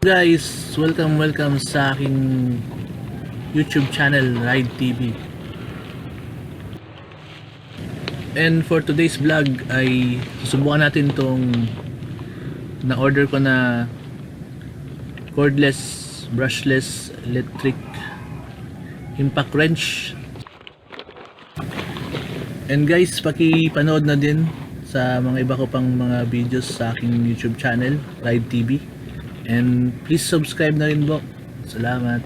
Guys, welcome welcome sa aking YouTube channel Ride TV. And for today's vlog ay susubukan natin tong na-order ko na cordless, brushless, electric impact wrench. And guys, paki-panood na din sa mga iba ko pang mga videos sa aking YouTube channel, Ride TV. And please subscribe na rin po. Salamat.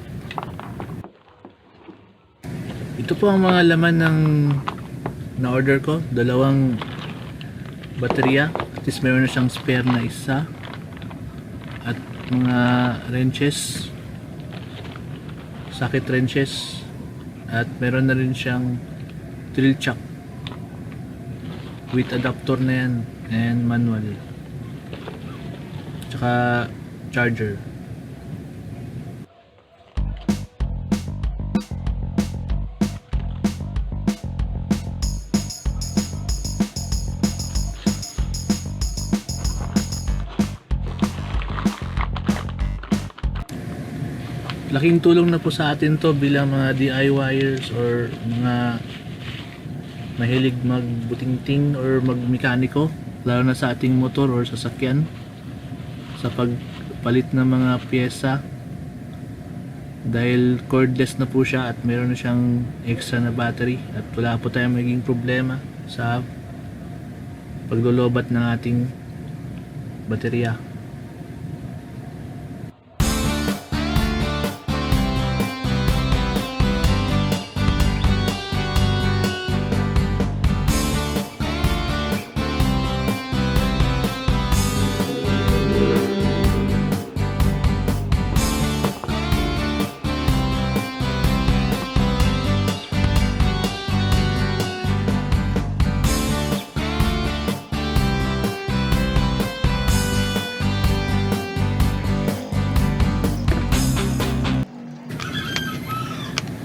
Ito po ang mga laman ng na-order ko. Dalawang baterya. At least meron na siyang spare na isa. At mga wrenches. Socket wrenches. At meron na rin siyang drill chuck. With adapter na yan. And manual. Tsaka charger. Laking tulong na po sa atin to bilang mga DIYers or mga mahilig magbutingting or magmekaniko lalo na sa ating motor or sasakyan sa pagpalit ng mga pyesa dahil cordless na po siya at meron na siyang extra na battery at wala po tayong magiging problema sa paglolobat ng ating baterya.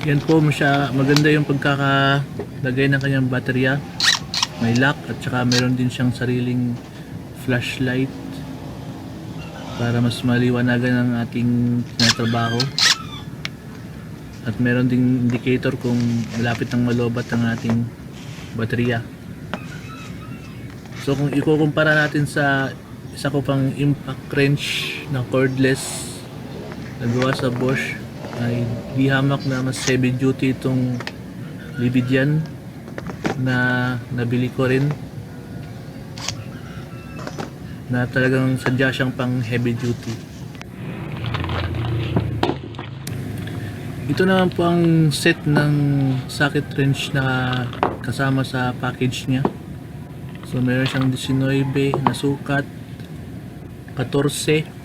Yan po masya, maganda yung pagkakalagay ng kanyang baterya. May lock at saka meron din siyang sariling flashlight para mas maliwanagan ang ating tinatrabaho. At meron ding indicator kung malapit ng malobat ang ating baterya. So kung ikukumpara natin sa isa ko pang impact wrench na cordless na gawa sa Bosch ay di hamak na mas heavy duty itong Libidian na nabili ko rin. Na talagang sadya siyang pang heavy duty. Ito naman po ang set ng socket wrench na kasama sa package niya. So meron siyang 19 na sukat 14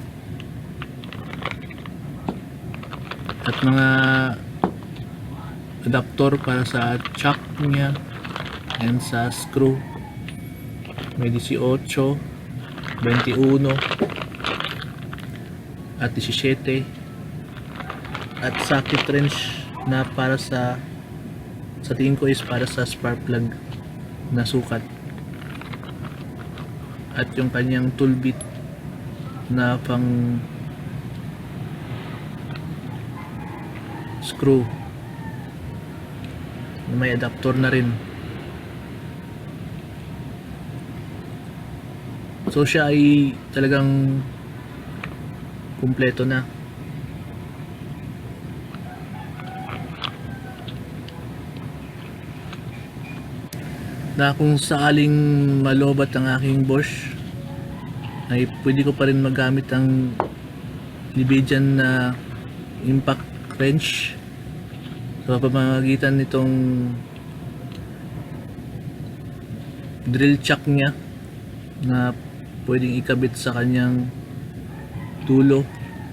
at mga adapter para sa chuck niya and sa screw. May 18 21 at 17 at socket wrench na para sa sa tingin ko is para sa spark plug na sukat. At yung kanyang tool bit na pang screw. May adapter na rin. So siya ay talagang kumpleto na. Na kung sakaling malobat ang aking Bosch ay pwede ko pa rin magamit ang Libidian na impact wrench sa pamamagitan nitong drill chuck niya na pwedeng ikabit sa kanyang tulo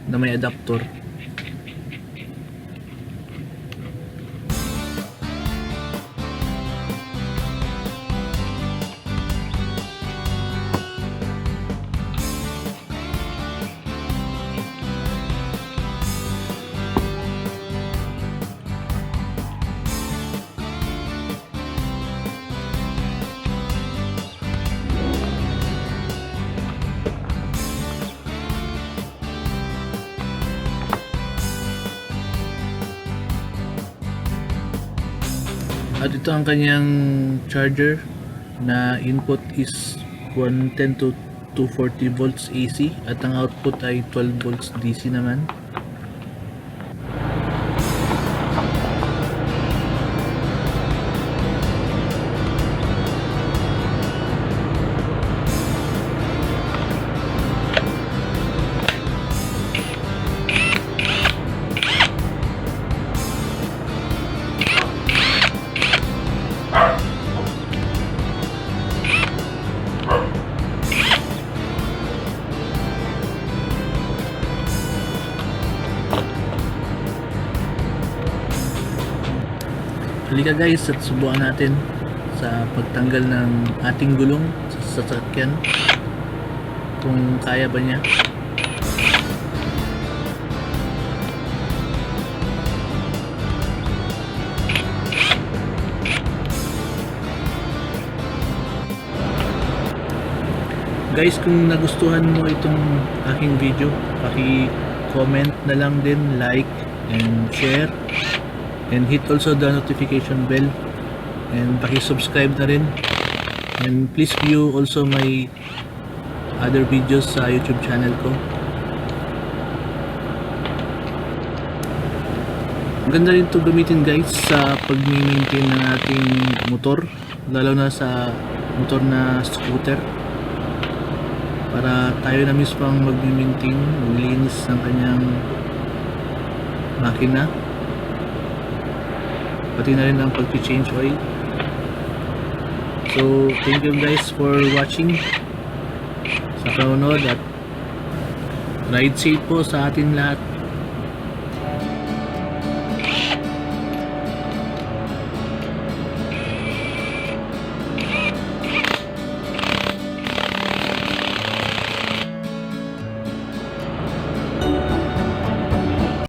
na may adapter At ito ang kanyang charger na input is 110 to 240 volts AC at ang output ay 12 volts DC naman. Halika guys at subukan natin sa pagtanggal ng ating gulong sa sasakyan kung kaya ba niya. Guys, kung nagustuhan mo itong aking video, paki-comment na lang din, like and share and hit also the notification bell. And paki-subscribe na rin. And please view also my other videos sa YouTube channel ko. Maganda rin to gamitin guys sa pag-maintain ng ating motor. Lalo na sa motor na scooter. Para tayo na mismo ang mag-maintain maglinis ng kanyang makina pati na rin ang pag-change oil. So thank you guys for watching. Sa panonood at ride safe po sa atin lahat